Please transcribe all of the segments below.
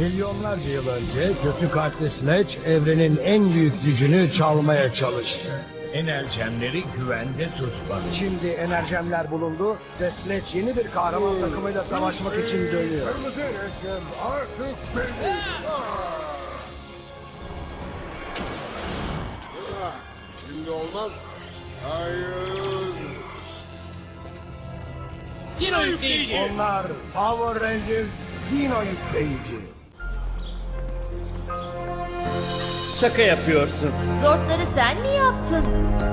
Milyonlarca yıl önce kötü kalpli Sledge evrenin en büyük gücünü çalmaya çalıştı. Enerjemleri güvende tutmalı. Şimdi enerjemler bulundu ve Sledge yeni bir kahraman takımıyla savaşmak için dönüyor. Kırmızı reçem artık benim. Ah, Şimdi olmaz. Hayır. Dino yükleyici. Onlar Power Rangers Dino yükleyici. Şaka yapıyorsun. Zortları sen mi yaptın?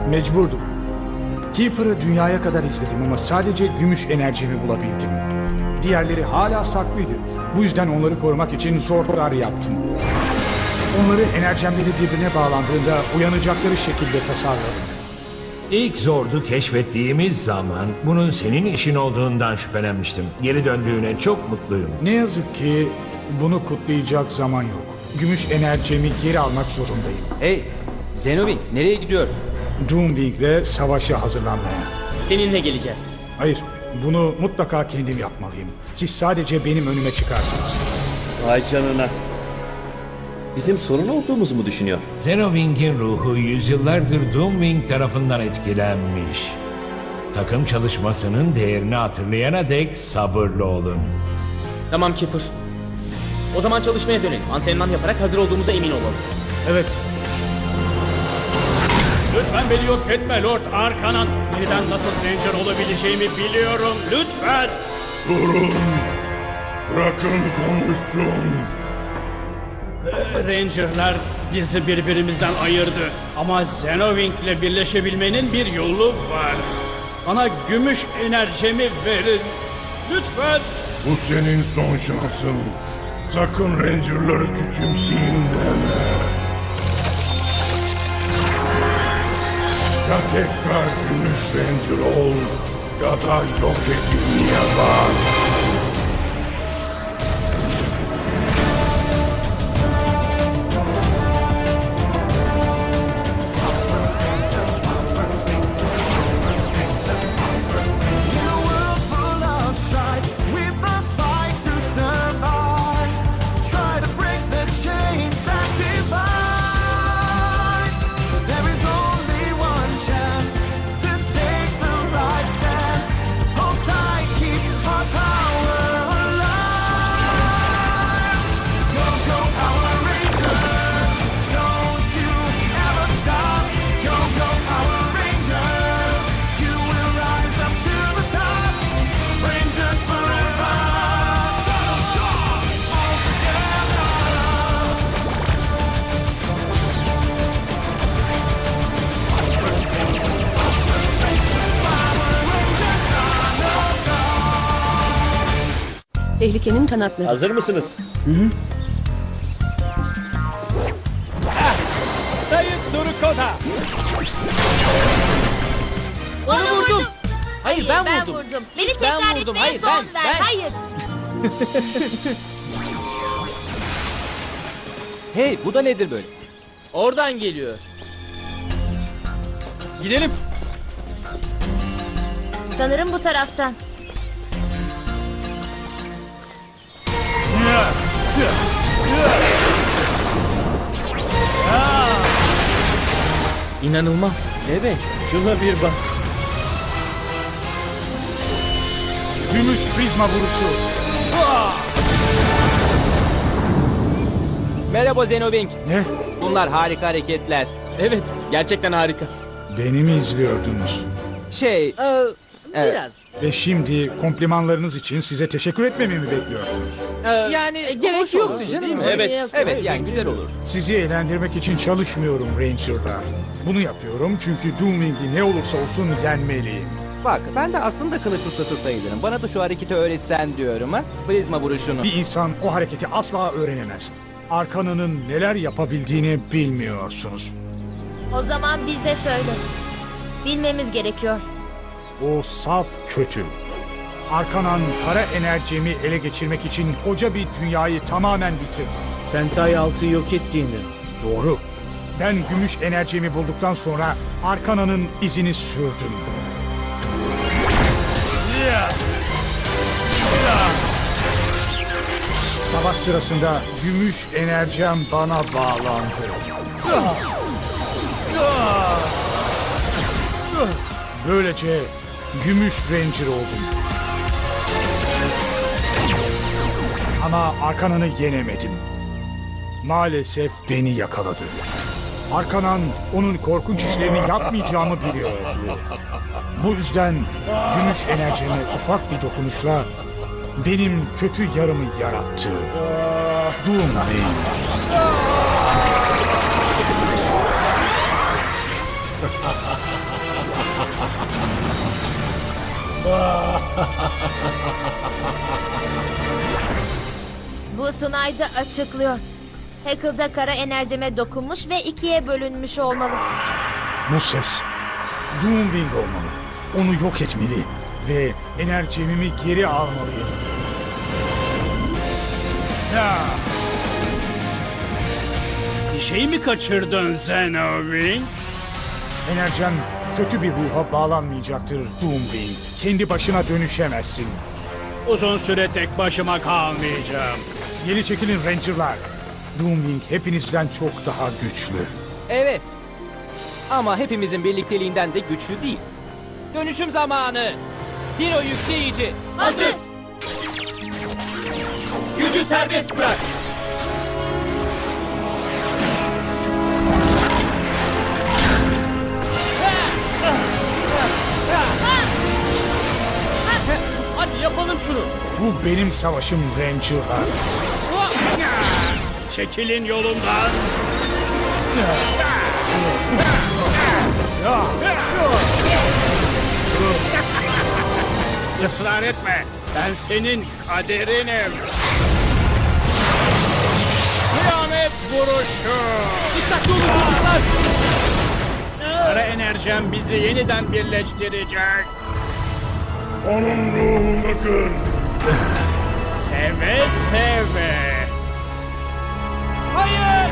Mecburdum. Keeper'ı dünyaya kadar izledim ama sadece gümüş enerjimi bulabildim. Diğerleri hala saklıydı. Bu yüzden onları korumak için zorlar yaptım. Onların enerjemleri birbirine bağlandığında uyanacakları şekilde tasarladım. İlk zordu keşfettiğimiz zaman bunun senin işin olduğundan şüphelenmiştim. Geri döndüğüne çok mutluyum. Ne yazık ki bunu kutlayacak zaman yok. Gümüş enerjimi geri almak zorundayım. Hey, Zenobin nereye gidiyorsun? Doomwing'le savaşa hazırlanmaya. Seninle geleceğiz. Hayır, bunu mutlaka kendim yapmalıyım. Siz sadece benim önüme çıkarsınız. Vay canına. Bizim sorun olduğumuzu mu düşünüyor? Zenowing'in ruhu yüzyıllardır Doomwing tarafından etkilenmiş. Takım çalışmasının değerini hatırlayana dek sabırlı olun. Tamam Kipper. O zaman çalışmaya dönelim. Antrenman yaparak hazır olduğumuza emin olalım. Evet, Lütfen beni yok etme Lord Arkanan. Yeniden nasıl Ranger olabileceğimi biliyorum. Lütfen. Durun. Bırakın konuşsun. Ranger'lar bizi birbirimizden ayırdı. Ama Zenowing'le birleşebilmenin bir yolu var. Bana gümüş enerjimi verin. Lütfen. Bu senin son şansın. Sakın Ranger'ları küçümseyin deme. Ya tekrar Gümüş Ranger ol ya da yok edilmeye bak. Tehlikenin kanatları. Hazır mısınız? Sayın Turukoda. Onu vurdum. Hayır, ben ben vurdum. vurdum. Beni Ben tekrar vurdum. etmeye Hayır, son ben, ver. ben. Hayır. Hey, bu da nedir böyle? Oradan geliyor. Gidelim. Sanırım bu taraftan. İnanılmaz. Evet, şuna bir bak. gümüş prizma vuruşu. Merhaba Zenobin. Ne? Bunlar harika hareketler. Evet, gerçekten harika. Beni mi izliyordunuz? Şey, Ee, biraz. Ve şimdi komplimanlarınız için size teşekkür etmemi mi bekliyorsunuz? Ee, yani e, gerek yoktu olurdu, canım. değil mi? Evet, yap- evet yani güzel olur. Sizi eğlendirmek için çalışmıyorum Ranger'lar. Bunu yapıyorum çünkü Doomwing'i ne olursa olsun yenmeliyim. Bak, ben de aslında kılıç ustası sayılırım. Bana da şu hareketi öğretsen diyorum ha. Prizma vuruşunu. Bir insan o hareketi asla öğrenemez. Arkana'nın neler yapabildiğini bilmiyorsunuz. O zaman bize söyle. Bilmemiz gerekiyor. O saf kötü. Arkanan kara enerjimi ele geçirmek için koca bir dünyayı tamamen bitirdi. Sentai 6'yı yok ettiğini. Doğru. Ben gümüş enerjimi bulduktan sonra Arkana'nın izini sürdüm. Savaş sırasında gümüş enerjem bana bağlandı. Böylece gümüş ranger oldum. Ama Arkanan'ı yenemedim. Maalesef beni yakaladı. Arkanan onun korkunç işlerini yapmayacağımı biliyordu. Bu yüzden gümüş enerjime ufak bir dokunuşla benim kötü yarımı yarattı. Doomwing. Bu sınayda açıklıyor. Hackle'da kara enerjime dokunmuş ve ikiye bölünmüş olmalı. Bu ses Doomwing olmalı. Onu yok etmeli ve enerjimi geri almalıyım. Bir şey mi kaçırdın Zenoving? Enerjem kötü bir ruha bağlanmayacaktır Doomwing. Kendi başına dönüşemezsin. Uzun süre tek başıma kalmayacağım. Geri çekilin Ranger'lar. Doomwing hepinizden çok daha güçlü. Evet. Ama hepimizin birlikteliğinden de güçlü değil. Dönüşüm zamanı. Dino yükleyici. Hazır. Gücü serbest bırak. Şunu. Bu benim savaşım Ranger'lar. Çekilin yolumdan. Israr etme. Ben senin kaderinim. Kıyamet vuruşu. Dikkatli olun çocuklar. Kara enerjem bizi yeniden birleştirecek. Onun ruhunu kır. Seve seve. Hayır.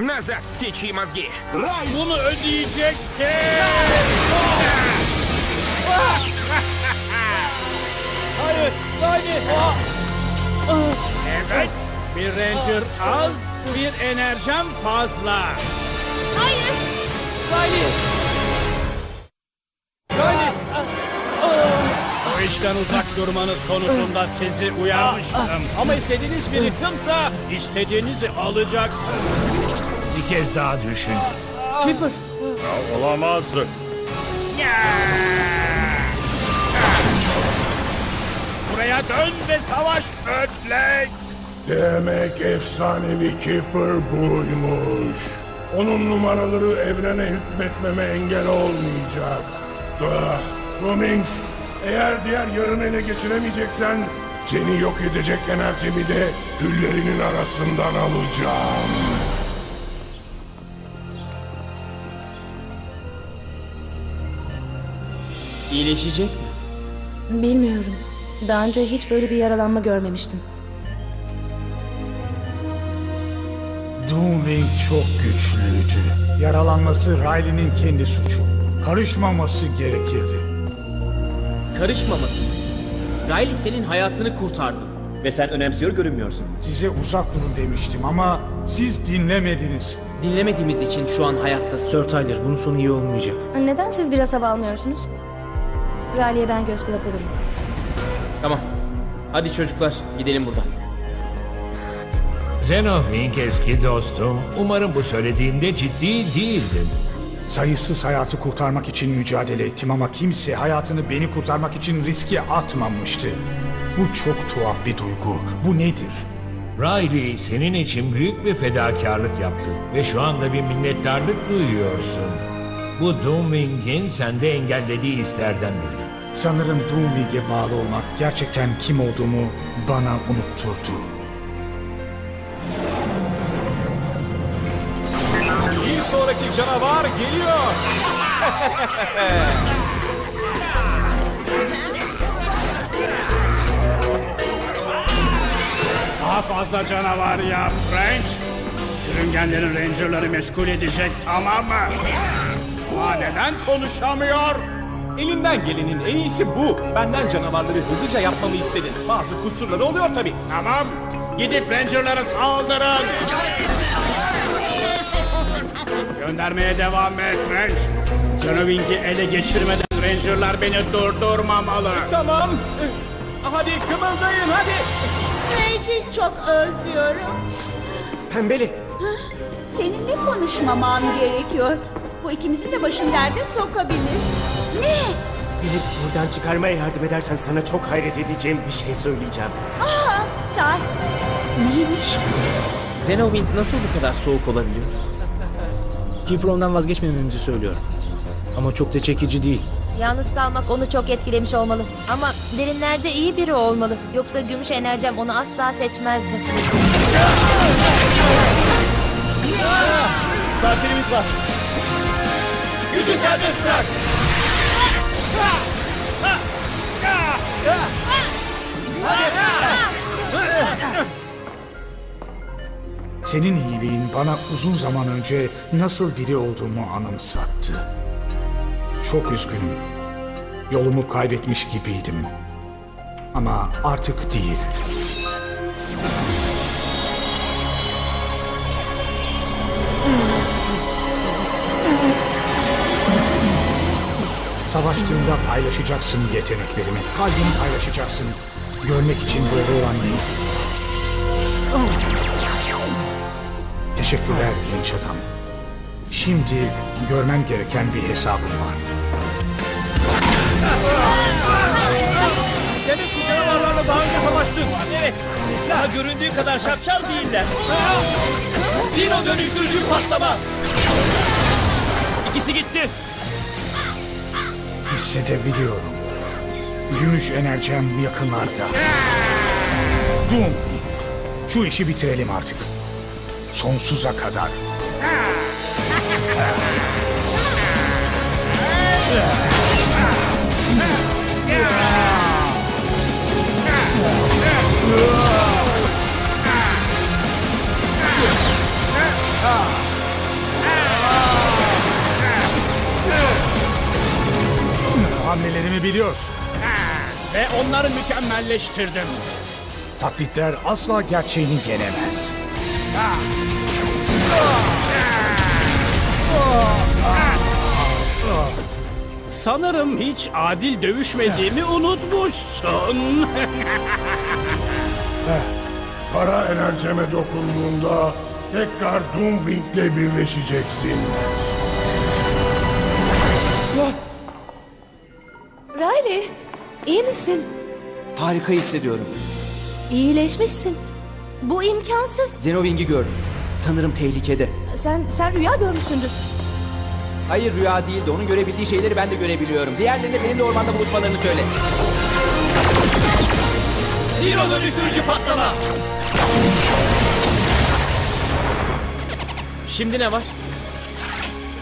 Назад, птичьи мозги! Bunu ödeyeceksin. Hayır. Hayır. Evet. Bir ranger az, bir enerjem fazla. Hayır. Bu işten uzak durmanız konusunda sizi uyarmıştım. Ama istediğiniz bir yıkımsa istediğinizi alacaktır. Bir kez daha düşün. Keeper. Olamaz. Buraya dön ve savaş ötlek. Demek efsanevi Keeper buymuş. Onun numaraları evrene hükmetmeme engel olmayacak. Ah, Roaming, eğer diğer yarını ele geçiremeyeceksen seni yok edecek enerjimi de küllerinin arasından alacağım. İyileşecek mi? Bilmiyorum. Daha önce hiç böyle bir yaralanma görmemiştim. Doomwing çok güçlüydü. Yaralanması Riley'nin kendi suçu. Karışmaması gerekirdi. Karışmaması. Riley senin hayatını kurtardı. Ve sen önemsiyor görünmüyorsun. Size uzak durun demiştim ama siz dinlemediniz. Dinlemediğimiz için şu an hayattasın. Sir Tyler bunun sonu iyi olmayacak. Neden siz biraz hava almıyorsunuz? Riley'e ben göz kulak olurum. Tamam. Hadi çocuklar gidelim buradan. Zenowing eski dostum. Umarım bu söylediğinde ciddi değildin. Sayısız hayatı kurtarmak için mücadele ettim ama kimse hayatını beni kurtarmak için riske atmamıştı. Bu çok tuhaf bir duygu. Bu nedir? Riley senin için büyük bir fedakarlık yaptı ve şu anda bir minnettarlık duyuyorsun. Bu Doomwing'in sende engellediği hislerden biri. Sanırım Doomwing'e bağlı olmak gerçekten kim olduğumu bana unutturdu. Sonraki canavar geliyor. Daha fazla canavar yap Range. Sürüngenlerin rangerları meşgul edecek tamam mı? Ama neden konuşamıyor? Elimden gelenin en iyisi bu. Benden canavarları hızlıca yapmamı istedin. Bazı kusurları oluyor tabii. Tamam. Gidip Ranger'lara saldırın. Göndermeye devam et Range. Xenowing'i ele geçirmeden Ranger'lar beni durdurmamalı. Tamam. Hadi kımıldayın hadi. Süreci çok özlüyorum. Pembeli. Seninle konuşmamam gerekiyor. Bu ikimizin de başın derde sokabilir. Ne? Beni buradan çıkarmaya yardım edersen sana çok hayret edeceğim bir şey söyleyeceğim. Aa, saat. Neymiş? Xenowind nasıl bu kadar soğuk olabiliyor? Keeper ondan vazgeçmememizi söylüyor. Ama çok da çekici değil. Yalnız kalmak onu çok etkilemiş olmalı. Ama derinlerde iyi biri olmalı. Yoksa gümüş enerjem onu asla seçmezdi. Saatlerimiz var. Gücü serbest bırak. Senin iyiliğin bana uzun zaman önce nasıl biri olduğumu anımsattı. Çok üzgünüm. Yolumu kaybetmiş gibiydim. Ama artık değil. Savaştığında paylaşacaksın yeteneklerimi. Kalbini paylaşacaksın. Görmek için doğru olan değil. Teşekkürler genç adam. Şimdi görmen gereken bir hesabım var. Demek bu canavarlarla daha önce savaştın. Evet. Daha göründüğü kadar şapşal değiller. Dino dönüştürücü patlama. İkisi gitti. Hissedebiliyorum. Gümüş enerjem yakınlarda. Doom, şu işi bitirelim artık. Sonsuza kadar. Hamlelerimi biliyorsun. Ve onları mükemmelleştirdim. Taklitler asla gerçeğini yenemez. Sanırım hiç adil dövüşmediğimi unutmuşsun. Para enerjeme dokunduğunda tekrar Doomwing'le birleşeceksin. Riley, iyi misin? Harika hissediyorum. İyileşmişsin. Bu imkansız. Zenowing'i gördüm. Sanırım tehlikede. Sen sen rüya görmüşsündür. Hayır rüya değildi. Onun görebildiği şeyleri ben de görebiliyorum. Diğerlerine benimle ormanda buluşmalarını söyle. Dino dönüştürücü patlama. Şimdi ne var?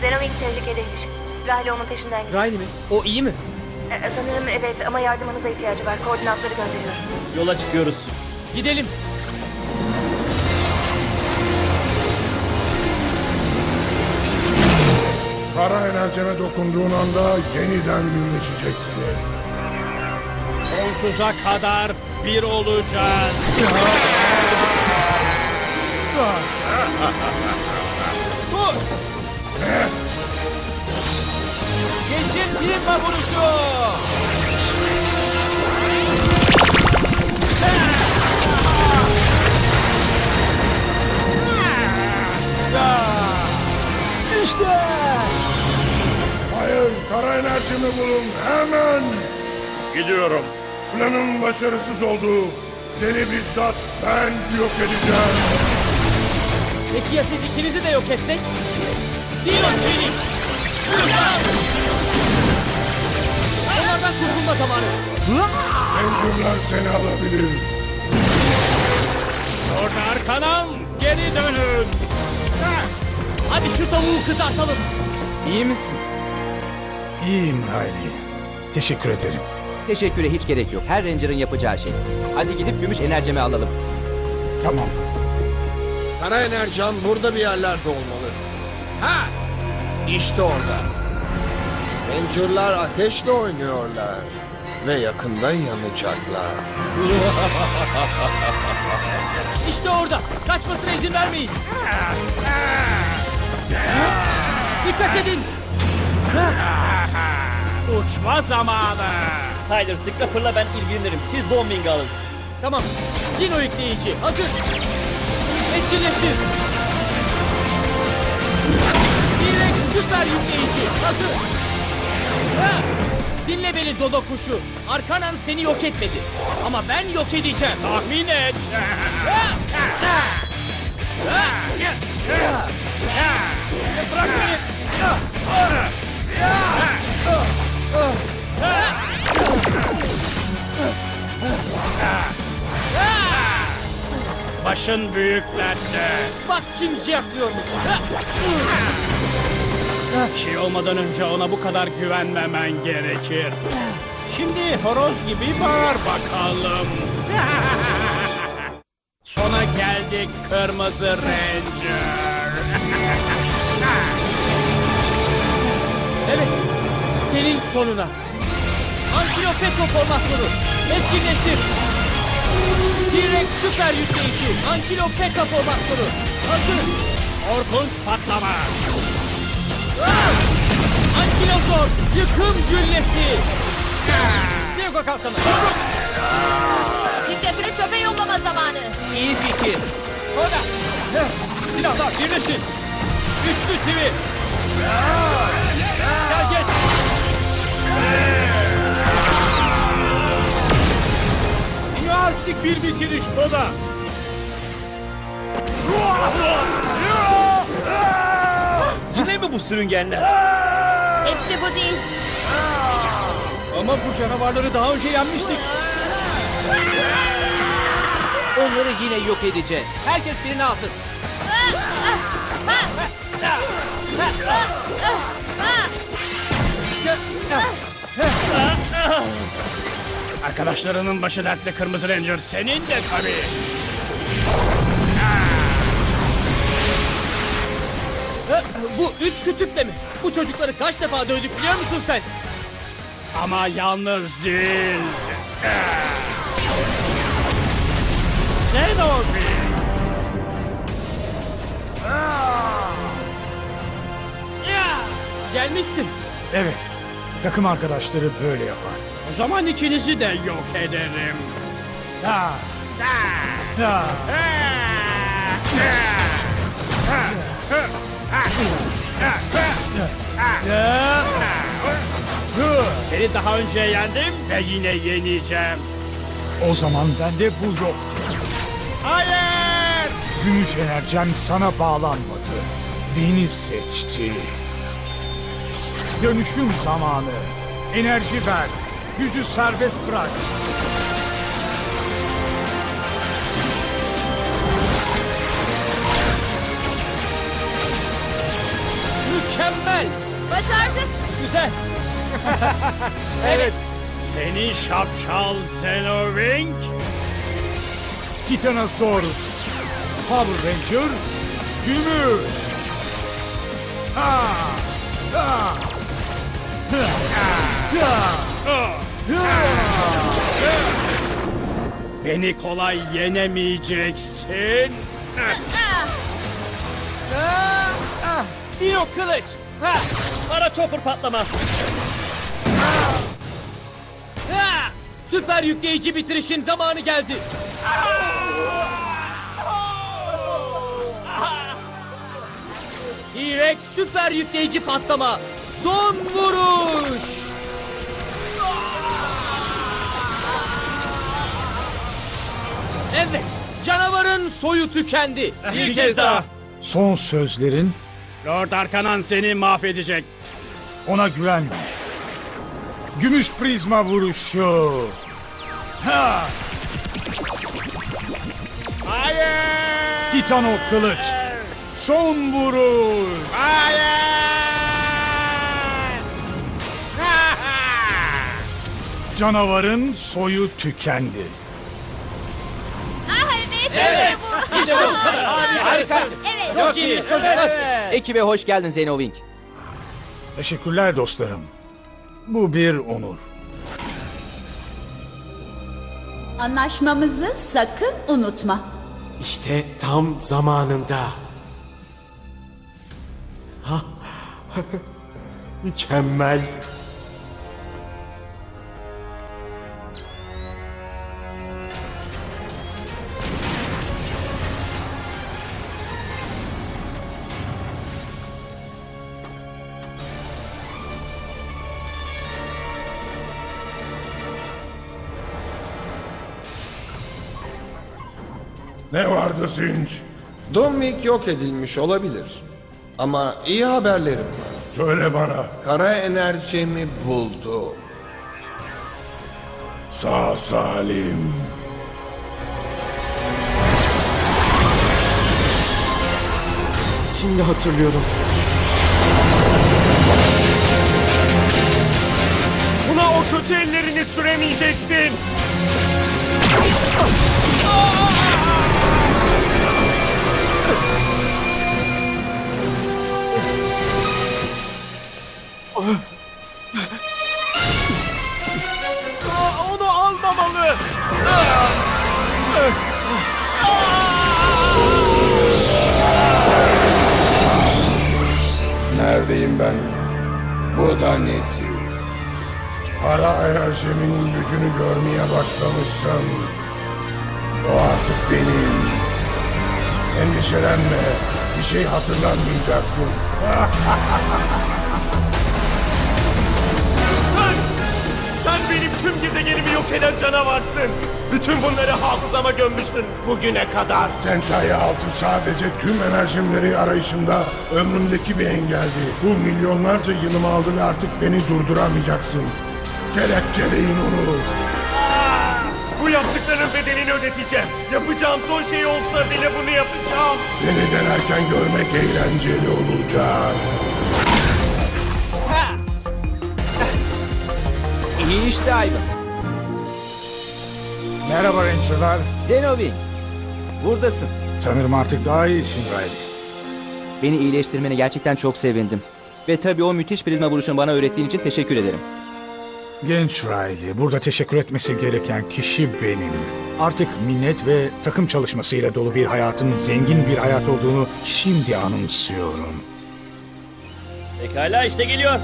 Zenowing tehlikedeymiş. Riley onun peşinden gidiyor. Riley mi? O iyi mi? sanırım evet ama yardımınıza ihtiyacı var. Koordinatları gönderiyorum. Yola çıkıyoruz. Gidelim. Para enerjeme dokunduğun anda yeniden birleşeceksin. Sonsuza kadar bir olacağız. Yeşil prizma vuruşu. Gidiyorum. Planın başarısız oldu. Seni bizzat ben yok edeceğim. Peki ya siz ikinizi de yok etsek? Dino Çelik! Onlardan kurtulma zamanı. Ranger'lar seni alabilir. Orada arkadan geri dönün. Hadi şu tavuğu kızartalım. İyi misin? İyiyim Riley. Teşekkür ederim. Teşekküre hiç gerek yok. Her Ranger'ın yapacağı şey. Hadi gidip gümüş enerjimi alalım. Tamam. Kara enerjam burada bir yerlerde olmalı. Ha! İşte orada. Ranger'lar ateşle oynuyorlar. Ve yakında yanacaklar. İşte orada. Kaçmasına izin vermeyin. Dikkat edin. Uçma zamanı. Tyler Scrapper'la ben ilgilenirim. Siz bombing alın. Tamam. Dino yükleyici. Hazır. Etkinleştir. Direkt süper yükleyici. Hazır. Ha! Dinle beni Dodo kuşu. Arkanan seni yok etmedi. Ama ben yok edeceğim. Tahmin et. Bırak beni. Başın büyük dertte. Bak kim. Ha! Bir şey olmadan önce ona bu kadar güvenmemen gerekir. Şimdi horoz gibi bağır bakalım. Sona geldik Kırmızı Ranger. Evet. Senin sonuna. Antilopetro formasyonu. Etkinleştir. Direkt süper yükleyici. Antilopeka formasyonu. Hazır. Korkunç patlama. Ah! Ankilozor. Yıkım güllesi. Silgo kalkanı. Dikkatini çöpe yollama zamanı. İyi fikir. Orada. Silahlar birleşin. Güçlü çivi. Gel geç. Üniversitik bir bitiriş Koda. Yine mi bu sürüngenler? Hepsi bu değil. Ama bu canavarları daha önce yenmiştik. Onları yine yok edeceğiz. Herkes birini alsın. Arkadaşlarının başı dertte Kırmızı Ranger. Senin de tabii. Ha, Bu üç kütükle mi? Bu çocukları kaç defa dövdük biliyor musun sen? Ama yalnız değil. Zenobi. Gelmişsin. Evet, takım arkadaşları böyle yapar. O zaman ikinizi de yok ederim. Ha, ha. Seni daha önce yendim ve yine yeneceğim. O zaman bende bu yok. Hayır! Gümüş enerjem sana bağlanmadı. Beni seçti. Dönüşüm zamanı. Enerji ver. Gücü serbest bırak. Mükemmel. Başardı. Güzel. evet. Seni şapşal Zenovink. Titanosaurus. Power Ranger. Gümüş. Ha! Ha! Beni kolay yenemeyeceksin. Ah, ah. Dino kılıç. Ha. Para chopper patlama. Ha! Süper yükleyici bitirişin zamanı geldi. Direkt süper yükleyici patlama. Son vuruş. Evet, canavarın soyu tükendi. Bir kez daha. Son sözlerin Lord Arkanan seni mahvedecek. ona güvenme. Gümüş prizma vuruşu. Ha! Hayır! Titano kılıç. Son vuruş. Hayır! Canavarın soyu tükendi. Harika. Evet. Çok iyi çocuklar. Ekibe hoş geldin Zenovink. Teşekkürler dostlarım. Bu bir onur. Anlaşmamızı sakın unutma. İşte tam zamanında. Ha. Mükemmel. Ne vardı Zinç? Domvik yok edilmiş olabilir. Ama iyi haberlerim var. Söyle bana. Kara enerjimi buldu. Sağ salim. Şimdi hatırlıyorum. Buna o kötü ellerini süremeyeceksin. Aa, Onu almamalı. Neredeyim ben? Bu da nesi? Para enerjimin gücünü görmeye başlamışsın. O artık benim. Endişelenme. Bir şey hatırlamayacaksın. Sen! Sen benim tüm gezegenimi yok eden canavarsın. Bütün bunları hafızama gömmüştün bugüne kadar. Sentai 6 sadece tüm enerjimleri arayışımda ömrümdeki bir engeldi. Bu milyonlarca yılımı aldı ve artık beni durduramayacaksın. Kelepçeleyin onu. Bu yaptıklarının bedelini ödeteceğim. Yapacağım son şey olsa bile bunu yapacağım. Seni denerken görmek eğlenceli olacak. İyi işte Ivan. Merhaba Ranger'lar. Zenobi. Buradasın. Sanırım artık daha iyisin Riley. Beni iyileştirmene gerçekten çok sevindim. Ve tabii o müthiş prizma vuruşunu bana öğrettiğin için teşekkür ederim. Genç Riley, burada teşekkür etmesi gereken kişi benim. Artık minnet ve takım çalışmasıyla dolu bir hayatın zengin bir hayat olduğunu şimdi anımsıyorum. Pekala işte geliyor.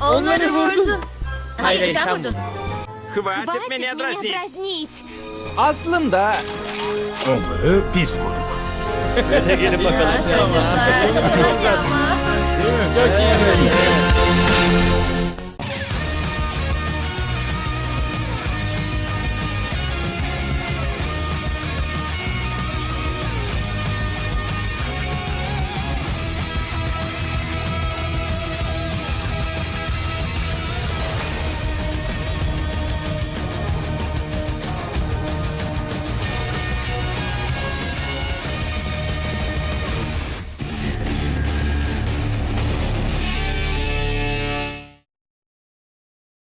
Onları vurdun. Hayır, Hayır, sen sen vurdun. Хватит меня дразнить. Aslında Onları biz vurduk. Böyle gelin bakalım. Çocuklar. Hadi ama. Çok iyi.